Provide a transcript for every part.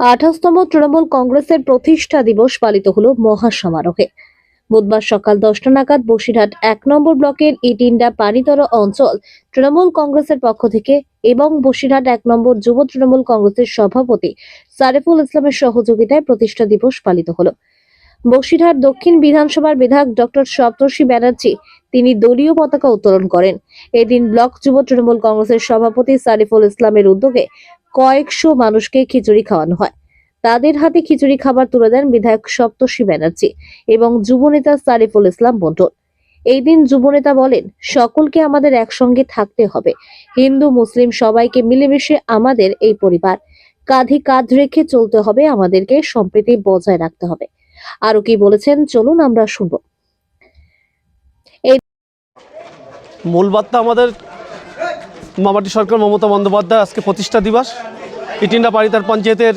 আঠাশতম তৃণমূল কংগ্রেসের প্রতিষ্ঠা দিবস পালিত হল মহাসমারোহে। বুধবার সকাল দশটা নাগাদ বসিরহাট এক নম্বর ব্লকের ইটিন্ডা পানিতর অঞ্চল তৃণমূল কংগ্রেসের পক্ষ থেকে এবং বসিরহাট এক নম্বর যুব তৃণমূল কংগ্রেসের সভাপতি সারেফুল ইসলামের সহযোগিতায় প্রতিষ্ঠা দিবস পালিত হলো। বসিরহাট দক্ষিণ বিধানসভার বিধায়ক ডক্টর সপ্তর্ষি ব্যানার্জি তিনি দলীয় পতাকা উত্তোলন করেন। এদিন ব্লক যুব তৃণমূল কংগ্রেসের সভাপতি সারিফুল ইসলামের উদ্যোগে কয়েকশো মানুষকে খিচুড়ি খাওয়ানো হয়। তাদের হাতে খিচুড়ি খাবার তুলে দেন বিধায়ক সপ্তর্ষি ব্যানার্জি এবং যুবনেতা সারিফুল ইসলাম মন্ডল এই দিন যুবনেতা বলেন, সকলকে আমাদের একসঙ্গে থাকতে হবে। হিন্দু, মুসলিম সবাইকে মিলেমিশে আমাদের এই পরিবার। কাঁধে কাঁধ রেখে চলতে হবে। আমাদেরকে সম্প্রীতি বজায় রাখতে হবে। আরও কি বলেছেন? চলুন আমরা শুনব। মূল বার্তা আমাদের মামাটি সরকার মমতা বন্দ্যোপাধ্যায়, আজকে প্রতিষ্ঠা দিবস। ইটিন্ডা পাড়িতার পঞ্চায়েতের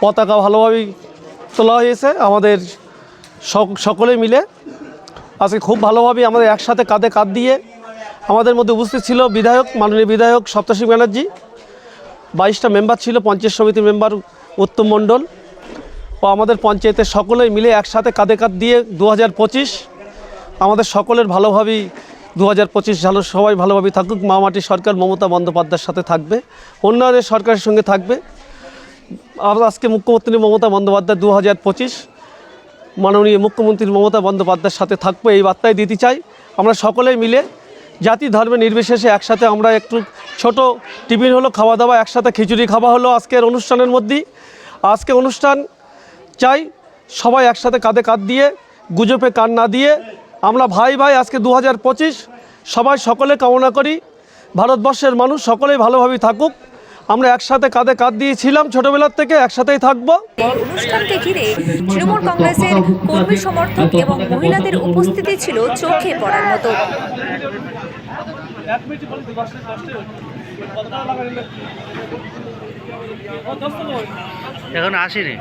পতাকা ভালোভাবেই তোলা হয়েছে। আমাদের সক- সকলে মিলে আজকে খুব ভালোভাবে আমাদের একসাথে কাঁধে কাঁধ দিয়ে আমাদের মধ্যে উপস্থিত ছিল বিধায়ক, মাননীয় বিধায়ক সপ্তর্ষি ব্যানার্জি। বাইশটা মেম্বার ছিল, পঞ্চায়েত সমিতির মেম্বার উত্তম মণ্ডল। আমাদের পঞ্চায়েতের সকলেই মিলে একসাথে কাঁধে কাঁধ দিয়ে দু হাজার পঁচিশ, আমাদের সকলের ভালোভাবেই দু হাজার পঁচিশ সালে সবাই ভালোভাবেই থাকুক। মা মাটি সরকার মমতা বন্দ্যোপাধ্যায়ের সাথে থাকবে উন্নয়নের সরকারের সঙ্গে থাকবে। আর আজকে মুখ্যমন্ত্রী মমতা বন্দ্যোপাধ্যায় দু হাজার পঁচিশ, মাননীয় মুখ্যমন্ত্রী মমতা বন্দ্যোপাধ্যায়ের সাথে থাকব এই বার্তাই দিতে চাই। আমরা সকলেই মিলে জাতি ধর্মে নির্বিশেষে একসাথে আমরা একটু ছোট টিফিন হলো, খাওয়া দাওয়া, একসাথে খিচুড়ি খাওয়া হলো আজকের অনুষ্ঠানের মধ্যেই। আজকে অনুষ্ঠান চাই সবাই একসাথে কাঁধে কাঁধ দিয়ে গুজবে কান না দিয়ে আমরা ভাই ভাই আজকে দু হাজার পঁচিশ সবাই সকলে কামনা করি ভারতবর্ষের মানুষ সকলেই ভালোভাবে থাকুক আমরা একসাথে কাঁধে কাঁধ দিয়েছিলাম ছোটবেলার থেকে একসাথেই থাকব। অনুষ্ঠানকে ঘিরে তৃণমূল কংগ্রেসের কর্মী সমর্থক এবং মহিলাদের উপস্থিতি ছিল চোখে পড়ার মতো। এখন আসেনি।